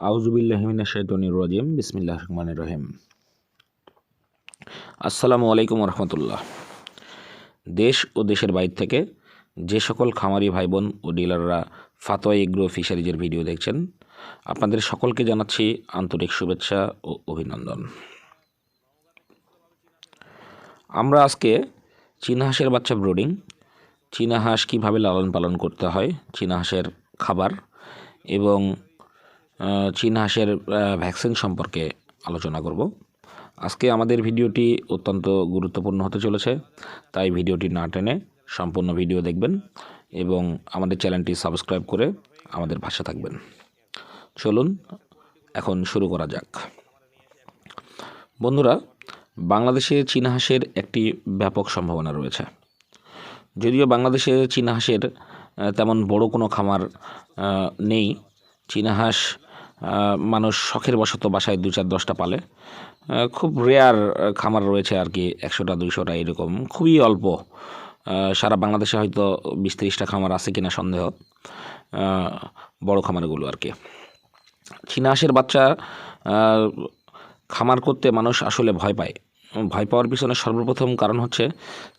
আউজুবিল্লাহমিনা বিসমিল্লাহ রহমান রহিম। আসসালামু আলাইকুম রহমতুল্লাহ দেশ ও দেশের বাইর থেকে যে সকল খামারি ভাই বোন ও ডিলাররা ফাতোয়া এগ্রো ফিশারিজের ভিডিও দেখছেন, আপনাদের সকলকে জানাচ্ছি আন্তরিক শুভেচ্ছা ও অভিনন্দন। আমরা আজকে চীনা হাঁসের বাচ্চা ব্রোডিং, চীনা হাঁস কীভাবে লালন পালন করতে হয়, চীনা হাঁসের খাবার এবং চীনা হাঁসের ভ্যাকসিন সম্পর্কে আলোচনা করব। আজকে আমাদের ভিডিওটি অত্যন্ত গুরুত্বপূর্ণ হতে চলেছে, তাই ভিডিওটি না টেনে সম্পূর্ণ ভিডিও দেখবেন এবং আমাদের চ্যানেলটি সাবস্ক্রাইব করে আমাদের ভাষা থাকবেন। চলুন, এখন শুরু করা যাক। বন্ধুরা, বাংলাদেশে চীনা হাঁসের একটি ব্যাপক সম্ভাবনা রয়েছে। যদিও বাংলাদেশে চীনা হাঁসের তেমন বড় কোনো খামার নেই, চীনা হাঁস মানুষ শখের বশত বাসায় দু চার দশটা পালে। খুব রেয়ার খামার রয়েছে আর কি, একশোটা, দুইশোটা এরকম। খুবই অল্প। সারা বাংলাদেশে হয়তো বিশ তিরিশটা খামার আছে কিনা সন্দেহ। বড় খামারগুলো আর কি। চীনাহাঁসের বাচ্চা খামার করতে মানুষ আসলে ভয় পায়। ভয় পাওয়ার পিছনে সর্বপ্রথম কারণ হচ্ছে,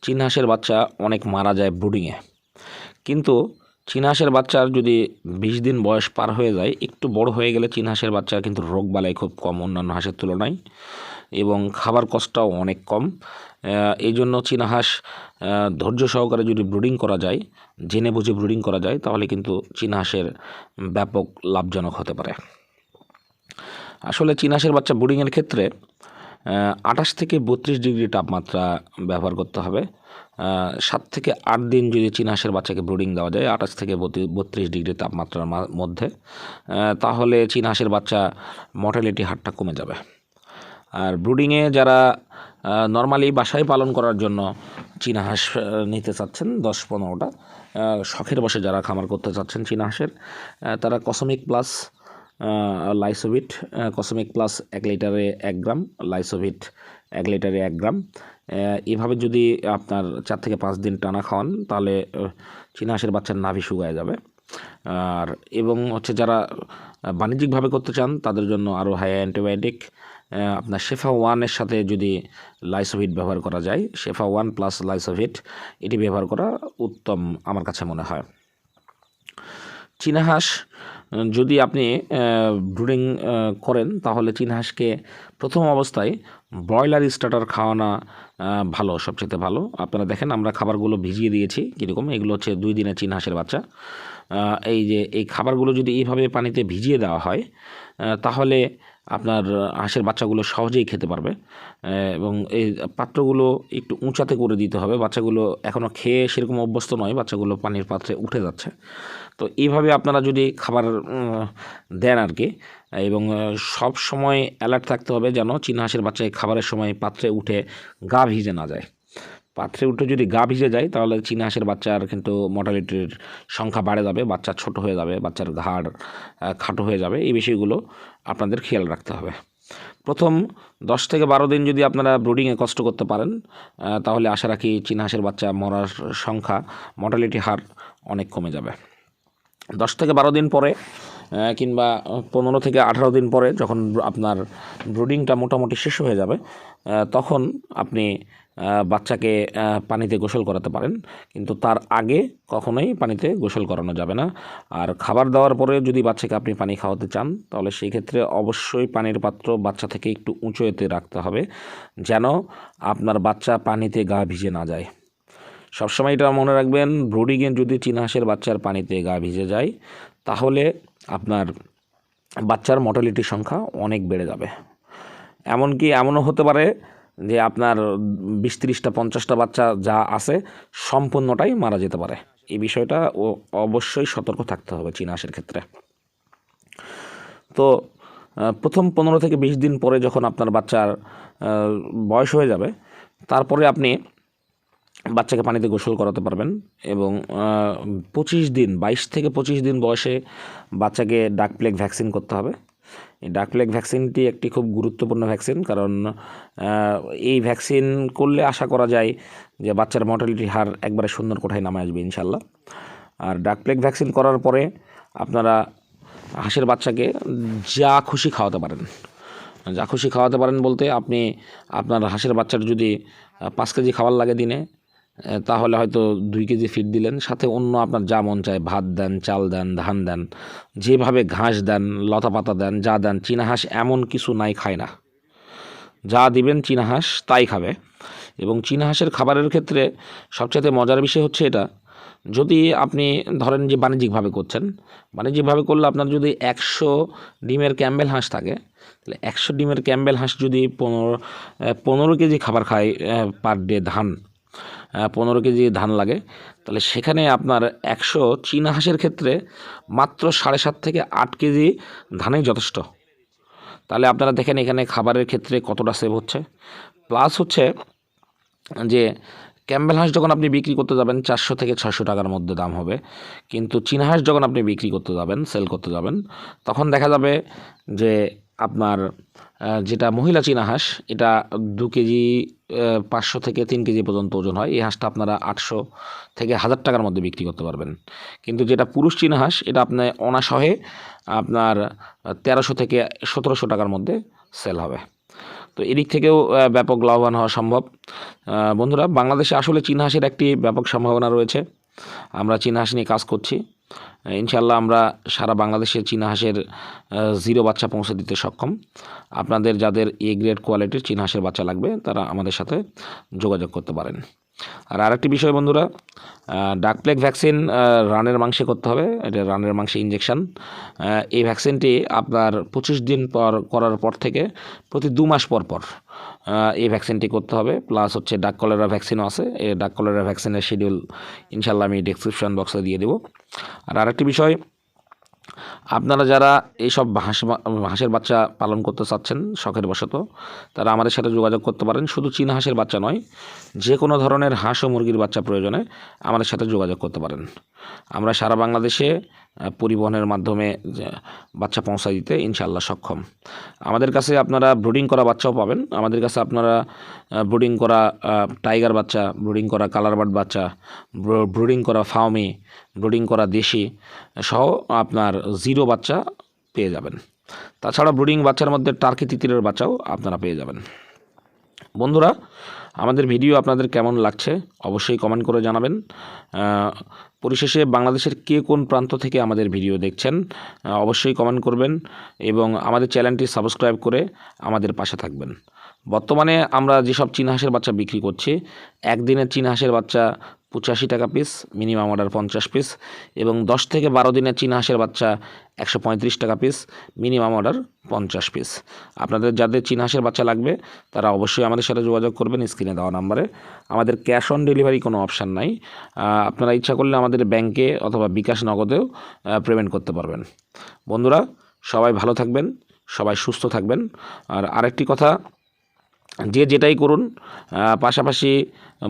চীনা হাঁসের বাচ্চা অনেক মারা যায় ব্রুডিংয়ে কিন্তু চীনা হাঁসের বাচ্চার যদি বিশ দিন বয়স পার হয়ে যায়, একটু বড় হয়ে গেলে চীনা হাঁসের বাচ্চার কিন্তু রোগ বালাই খুব কম অন্যান্য হাঁসের তুলনায় এবং খাবার কষ্টটাও অনেক কম। এই জন্য চীনা হাঁস ধৈর্য সহকারে যদি ব্রুডিং করা যায়, জেনে বুঝে ব্রুডিং করা যায়, তাহলে কিন্তু চীনা হাঁসের ব্যাপক লাভজনক হতে পারে। আসলে চীনা হাঁসের বাচ্চা ব্রুডিংয়ের ক্ষেত্রে আঠাশ থেকে বত্রিশ ডিগ্রি তাপমাত্রা ব্যবহার করতে হবে। সাত থেকে আট দিন যদি চীনা হাঁসের বাচ্চাকে ব্রুডিং দেওয়া যায়, আঠাশ থেকে বত্রিশ ডিগ্রি তাপমাত্রার মধ্যে তাহলে চীনা হাঁসের বাচ্চা মর্টালিটি হারটা কমে যাবে। আর ব্রুডিংয়ে যারা নর্মালি বাসায় পালন করার জন্য চীনা হাঁস নিতে চাচ্ছেন, দশ পনেরোটা শখের বসে যারা খামার করতে চাচ্ছেন চীনা হাঁসের তারা Cosmic Plus Lysovit Cosmic Plus এক লিটারে এক গ্রাম লাইসোভিট এক লিটারে এক গ্রাম। এভাবে যদি আপনার চার থেকে পাঁচ দিন টানা খাওয়ান তাহলে আহ, চীনা বাচ্চার নাভি শুকায় যাবে। আর এবং হচ্ছে যারা বাণিজ্যিকভাবে করতে চান তাদের জন্য আরও হাই অ্যান্টিবায়োটিক। আপনার শেফা ওয়ানের সাথে যদি লাইসোভিট ব্যবহার করা যায় শেফা ওয়ান প্লাস লাইসোভিট এটি ব্যবহার করা উত্তম আমার কাছে মনে হয়। চীনা হাঁস আহ, যদি আপনি ব্রুডিং করেন, তাহলে চীনা হাঁসকে প্রথম অবস্থায় ব্রয়লার স্টার্টার খাওয়ানো ভালো, সবচেয়ে ভালো। আপনারা দেখেন, আমরা খাবারগুলো ভিজিয়ে দিয়েছি, কীরকম? এগুলো হচ্ছে দুই দিনের চীনা হাঁসের বাচ্চা। এই যে, এই খাবারগুলো যদি এইভাবে পানিতে ভিজিয়ে দেওয়া হয় তাহলে আপনার হাঁসের বাচ্চাগুলো সহজেই খেতে পারবে। এবং এই পাত্রগুলো একটু উঁচাতে করে দিতে হবে। বাচ্চাগুলো এখনও খেয়ে সেরকম অভ্যস্ত নয়, বাচ্চাগুলো পানির পাত্রে উঠে যাচ্ছে। তো এইভাবে আপনারা যদি খাবার দেন আর কি এবং সব সময় অ্যালার্ট থাকতে হবে যেন চীনা হাঁসের বাচ্চা খাবারের সময় পাত্রে উঠে গা ভিজে না যায়। পাত্রে উঠে যদি গা ভিজে যায়, তাহলে চীনা হাঁসের বাচ্চার কিন্তু মর্টালিটির সংখ্যা বাড়ে যাবে, বাচ্চা ছোট হয়ে যাবে, বাচ্চার ঘাড় খাটো হয়ে যাবে, এই বিষয়গুলো আপনাদের খেয়াল রাখতে হবে। প্রথম দশ থেকে বারো দিন যদি আপনারা ব্রুডিংয়ে কষ্ট করতে পারেন তাহলে আশা রাখি চীনা হাঁসের বাচ্চা মরার সংখ্যা মর্টালিটি হার অনেক কমে যাবে। দশ থেকে বারো দিন পরে কিংবা পনেরো থেকে আঠারো দিন পরে যখন আপনার ব্রুডিংটা মোটামুটি শেষ হয়ে যাবে তখন আপনি বাচ্চাকে পানিতে গোসল করাতে পারেন। কিন্তু তার আগে কখনোই পানিতে গোসল করানো যাবে না। আর খাবার দেওয়ার পরে যদি বাচ্চাকে আপনি পানি খাওয়াতে চান, তাহলে সেই ক্ষেত্রে অবশ্যই পানির পাত্র বাচ্চা থেকে একটু উঁচু এতে রাখতে হবে, যেন আপনার বাচ্চা পানিতে গা ভিজে না যায়। সবসময় এটা মনে রাখবেন ব্রোডিংয়ে যদি চীনহাঁসের বাচ্চার পানিতে গা ভিজে যায়, তাহলে আপনার বাচ্চার মর্টালিটির সংখ্যা অনেক বেড়ে যাবে। এমনকি এমনও হতে পারে যে আপনার বিশ তিরিশটা, পঞ্চাশটা বাচ্চা যা আছে, সম্পূর্ণটাই মারা যেতে পারে। এই বিষয়টা ও অবশ্যই সতর্ক থাকতে হবে চীনা হাঁসের ক্ষেত্রে। তো প্রথম পনেরো থেকে বিশ দিন পরে যখন আপনার বাচ্চার বয়স হয়ে যাবে, তারপরে আপনি বাচ্চাকে পানিতে গোসল করাতে পারবেন এবং পঁচিশ দিন, বাইশ থেকে পঁচিশ দিন বয়সে বাচ্চাকে ডাক প্লেগ ভ্যাকসিন করতে হবে। এই ডাক প্লেগ ভ্যাকসিনটি একটি খুব গুরুত্বপূর্ণ ভ্যাকসিন, কারণ এই ভ্যাকসিন করলে আশা করা যায় যে বাচ্চার মর্টালিটি হার একবারে সুন্দর কোঠায় নামে আসবে ইনশাল্লাহ আর ডাক প্লেগ ভ্যাকসিন করার পরে আপনারা হাঁসের বাচ্চাকে যা খুশি খাওয়াতে পারেন। যা খুশি খাওয়াতে পারেন বলতে আপনি আপনার হাঁসের বাচ্চার যদি পাঁচ কেজি খাবার লাগে দিনে তাহলে হয়তো দুই কেজি ফিড দিলেন। সাথে অন্য আপনার যা মন চায়, ভাত দেন, চাল দেন, ধান দেন, যেভাবে ঘাস দেন, লতা পাতা দেন, যা দেন, চীনা হাঁস এমন কিছু নাই খায় না। যা দিবেন চীনা হাঁস, তাই খাবে। এবং চীনা হাঁসের খাবারের ক্ষেত্রে সবচেয়ে মজার বিষয় হচ্ছে এটা, যদি আপনি ধরেন যে বাণিজ্যিকভাবে করছেন, বাণিজ্যিকভাবে করলে আপনার যদি একশো ডিমের ক্যাম্বেল হাঁস থাকে, তাহলে একশো ডিমের ক্যাম্বেল হাঁস যদি পনেরো পনেরো কেজি খাবার খায় পার ডে ধান পনেরো কেজি ধান লাগে। তাহলে সেখানে আপনার একশো চীনা হাঁসের ক্ষেত্রে মাত্র সাড়ে সাত থেকে আট কেজি ধানেই যথেষ্ট। তাহলে আপনারা দেখেন এখানে খাবারের ক্ষেত্রে কতটা সেভ হচ্ছে। প্লাস হচ্ছে যে ক্যাম্বেল হাঁস যখন আপনি বিক্রি করতে যাবেন, চারশো থেকে ছশো টাকার মধ্যে দাম হবে। কিন্তু চীনা হাঁস যখন আপনি বিক্রি করতে যাবেন সেল করতে যাবেন, তখন দেখা যাবে যে আপনার যেটা মহিলা চীনা হাঁস, এটা দু কেজি পাঁচশো থেকে তিন কেজি পর্যন্ত ওজন হয়। এই হাঁসটা আপনারা আটশো থেকে হাজার টাকার মধ্যে বিক্রি করতে পারবেন। কিন্তু যেটা পুরুষ চীনা হাঁস, এটা আপনার অনাসহে আপনার তেরোশো থেকে সতেরোশো টাকার মধ্যে সেল হবে। তো এদিক থেকেও ব্যাপক লাভবান হওয়া সম্ভব। বন্ধুরা, বাংলাদেশে আসলে চীনা হাঁসের একটি ব্যাপক সম্ভাবনা রয়েছে। আমরা চীনা হাঁস নিয়ে কাজ করছি। ইনশাল্লাহ আমরা সারা বাংলাদেশের চীনা হাঁসের জিরো বাচ্চা পৌঁছে দিতে সক্ষম। আপনাদের যাদের এ গ্রেড কোয়ালিটির চীনা হাঁসের বাচ্চা লাগবে, তারা আমাদের সাথে যোগাযোগ করতে পারেন। আর আরেকটি বিষয় বন্ধুরা ডাক প্লেগ ভ্যাকসিন রানের মাংসে করতে হবে, এটা রানের মাংসে ইঞ্জেকশন এই ভ্যাকসিনটি আপনার পঁচিশ দিন পর করার পর থেকে প্রতি দু মাস পর পর এই ভ্যাকসিনটি করতে হবে। প্লাস হচ্ছে ডাক কলেরা ভ্যাকসিনও আছে, এই ডাক কলেরা ভ্যাকসিনের শিডিউল ইনশাল্লাহ আমি ডিসক্রিপশন বক্সে দিয়ে দেবো। আর আরেকটি বিষয় আপনারা যারা এইসব হাঁস হাঁসের বাচ্চা পালন করতে চাচ্ছেন, শখের বশত, তারা আমাদের সাথে যোগাযোগ করতে পারেন। শুধু চীনা হাঁসের বাচ্চা নয় যে কোনো ধরনের হাঁস ও মুরগির বাচ্চা প্রয়োজনে আমাদের সাথে যোগাযোগ করতে পারেন। আমরা সারা বাংলাদেশে পরিবহনের মাধ্যমে বাচ্চা পৌঁছা দিতে ইনশাল্লাহ সক্ষম। আমাদের কাছে আপনারা ব্রুডিং করা বাচ্চাও পাবেন। আমাদের কাছে আপনারা ব্রুডিং করা টাইগার বাচ্চা, ব্রুডিং করা কালার বার্ড বাচ্চা ব্রুডিং করা ফার্মি ব্রুডিং করা দেশি সহ আপনার জিরো বাচ্চা পেয়ে যাবেন। তাছাড়া ব্রুডিং বাচ্চার মধ্যে টার্কি তিতিরের বাচ্চাও আপনারা পেয়ে যাবেন। বন্ধুরা, আমাদের ভিডিও আপনাদের কেমন লাগছে অবশ্যই কমেন্ট করে জানাবেন। পরিশেষে বাংলাদেশের কে কোন প্রান্ত থেকে আমাদের ভিডিও দেখছেন অবশ্যই কমেন্ট করবেন এবং আমাদের চ্যানেলটি সাবস্ক্রাইব করে আমাদের পাশে থাকবেন। বর্তমানে আমরা যেসব চীনা হাঁসের বাচ্চা বিক্রি করছি, একদিনের চীনা হাঁসের বাচ্চা পঁচাশি টাকা পিস মিনিমাম অর্ডার পঞ্চাশ পিস এবং দশ থেকে বারো দিনের চীনা হাঁসের বাচ্চা একশো পঁয়ত্রিশ টাকা পিস মিনিমাম অর্ডার পঞ্চাশ পিস আপনাদের যাদের চীনা হাঁসের বাচ্চা লাগবে, তারা অবশ্যই আমাদের সাথে যোগাযোগ করবেন স্ক্রিনে দেওয়া নাম্বারে। আমাদের ক্যাশ অন ডেলিভারি কোনো অপশান নাই। আপনারা ইচ্ছা করলে আমাদের ব্যাংকে অথবা বিকাশ নগদেও পেমেন্ট করতে পারবেন। বন্ধুরা, সবাই ভালো থাকবেন, সবাই সুস্থ থাকবেন। আর আরেকটি কথা যে যেটাই করুন পাশাপাশি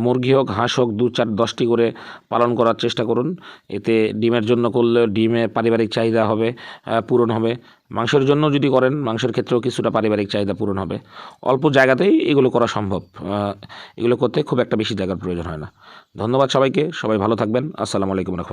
মুরগি হোক, হাঁস হোক, দু চার, দশটি করে পালন করার চেষ্টা করুন। এতে ডিমের জন্য করলে ডিমে পারিবারিক চাহিদা হবে পূরণ হবে। মাংসের জন্য যদি করেন, মাংসের ক্ষেত্রেও কিছুটা পারিবারিক চাহিদা পূরণ হবে। অল্প জায়গাতেই এগুলো করা সম্ভব এগুলো করতে খুব একটা বেশি জায়গার প্রয়োজন হয় না। ধন্যবাদ সবাইকে, সবাই ভালো থাকবেন। আসসালামু আলাইকুম রহমতুল্লাহ।